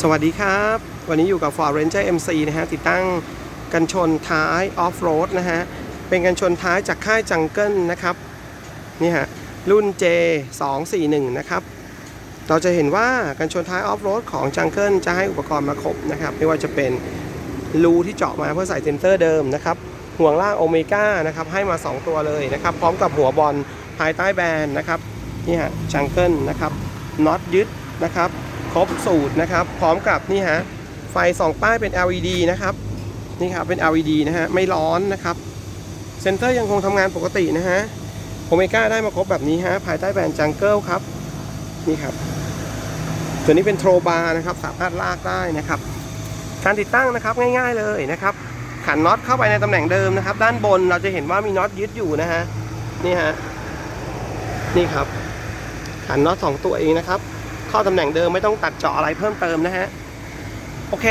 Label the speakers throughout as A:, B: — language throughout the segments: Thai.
A: สวัสดีครับ วันนี้อยู่กับ Ford Ranger MC นะฮะ ติดตั้งกันชนท้ายออฟโรดนะฮะ เป็นกันชนท้ายจากค่ายจังเกิลนะครับ นี่ฮะ รุ่น J 2 4 1 นะครับ เราจะเห็นว่ากันชนท้ายออฟโรดของจังเกิลจะให้อุปกรณ์มาครบนะครับ ไม่ว่าจะเป็นรูที่เจาะมาเพื่อใส่เซนเซอร์เดิมนะครับ ห่วงล่างโอเมก้านะครับ ให้มา 2 ตัวเลยนะครับ พร้อมกับหัวบอลภายใต้แบรนด์นะครับ นี่ฮะจังเกิลนะครับน็อตยึดนะครับ ครบสูตรนะครับ พร้อมกับนี่ฮะไฟสองป้ายเป็น LED นะครับนี่ครับเป็น LED นะฮะไม่ร้อนนะครับเซนเตอร์ยังคงทำงานปกตินะฮะโอเมก้าได้มาครบแบบนี้ฮะภายใต้แบรนด์จังเกิลครับนี่ครับตัวนี้เป็นโทรบาร์นะครับสามารถลากได้นะครับการติดตั้งนะครับง่ายๆเลยนะครับขันน็อตเข้าไปในตำแหน่งเดิมนะครับ ด้านบนเราจะเห็นว่ามีน็อตยึดอยู่นะฮะนี่ฮะนี่ครับขันน็อตสองตัวเองนะครับ เข้าตำแหน่งเดิมไม่ต้องตัดเจาะอะไรเพิ่มเติมนะฮะโอเค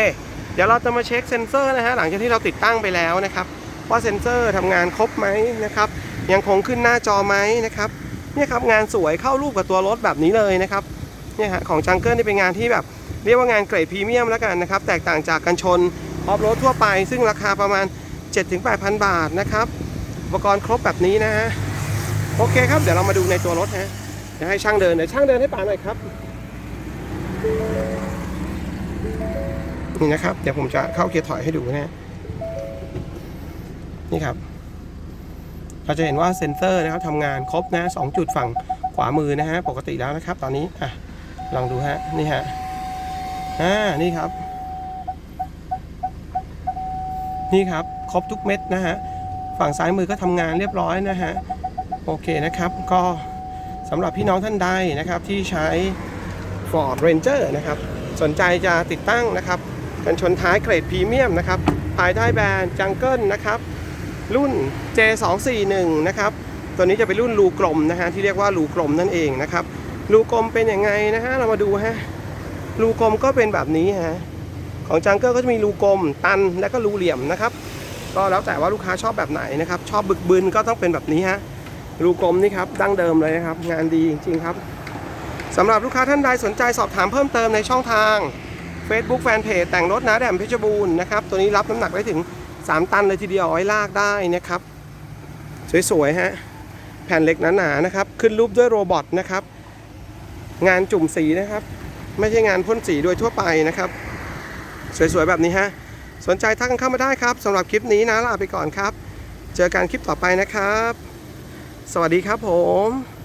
A: เดี๋ยวเราจะมาเช็คเซ็นเซอร์นะฮะหลังจากที่เราติดตั้งไปแล้วนะครับว่าเซ็นเซอร์ทำงานครบไหมนะครับยังคงขึ้นหน้าจอไหมนะครับเนี่ยครับงานสวยเข้ารูปกับตัวรถแบบนี้เลยนะครับเนี่ยฮะของจังเกิลนี่เป็นงานที่แบบเรียกว่างานเกรดพรีเมียมแล้วกันนะครับแตกต่างจากกันชนออฟโรดทั่วไป ซึ่งราคาประมาณ 7-8,000 บาทนะครับอุปกรณ์ครบแบบนี้นะฮะโอเคครับเดี๋ยวเรามาดูในตัวรถฮะเดี๋ยวให้ช่างเดินเดี๋ยวช่างเดินให้ป่าหน่อยครับ นี่นะครับ เดี๋ยวผมจะเข้าเกียร์ถอยให้ดูนะฮะนี่ครับ เราจะเห็นว่าเซ็นเซอร์นะครับทำงานครบนะสองจุดฝั่งขวามือนะฮะ ปกติแล้วนะครับ ตอนนี้อะลองดูฮะ นี่ฮะ อ่า นี่ครับ นี่ครับ ครบทุกเม็ดนะฮะ ฝั่งซ้ายมือก็ทำงานเรียบร้อยนะฮะ โอเคนะครับ ก็สำหรับพี่น้องท่านใดนะครับที่ใช้ Ford Ranger นะครับ สนใจจะติดตั้งนะครับกันชนท้ายเกรดพรีเมียมนะครับ ภายใต้แบรนด์จังเกิลนะครับ รุ่น J241 นะครับ ตัวนี้จะเป็นรุ่นรูกลมนะฮะที่เรียกว่ารูกลมนั่นเองนะครับ รูกลมเป็นยังไงนะฮะเรามาดูฮะ รูกลมก็เป็นแบบนี้ฮะ ของจังเกิลก็จะมีรูกลม ตันและก็รูเหลี่ยมนะครับ ก็แล้วแต่ว่าลูกค้าชอบแบบไหนนะครับ ชอบบึกบึนก็ต้องเป็นแบบนี้ฮะ รูกลมนี่ครับดั้งเดิมเลยนะครับ งานดีจริงๆครับ สำหรับลูกค้าท่านใดสนใจสอบถามเพิ่มเติมในช่องทาง Facebook Fanpage แต่งรถนะแดมเพชรบูรณ์นะครับ ตัวนี้รับน้ำหนักได้ถึง 3 ตันเลยทีเดียวอาไว้ลากได้นะครับ สวยๆฮะแผ่นเหล็กหนาๆนะครับ ขึ้นรูปด้วยโรบอทนะครับ งานจุ่มสีนะครับ ไม่ใช่งานพ่นสีโดยทั่วไปนะครับ สวยๆแบบนี้ฮะสนใจทักกันเข้ามาได้ครับสำหรับคลิปนี้นะลาไปก่อนครับ เจอกันคลิปต่อไปนะครับ สวัสดีครับผม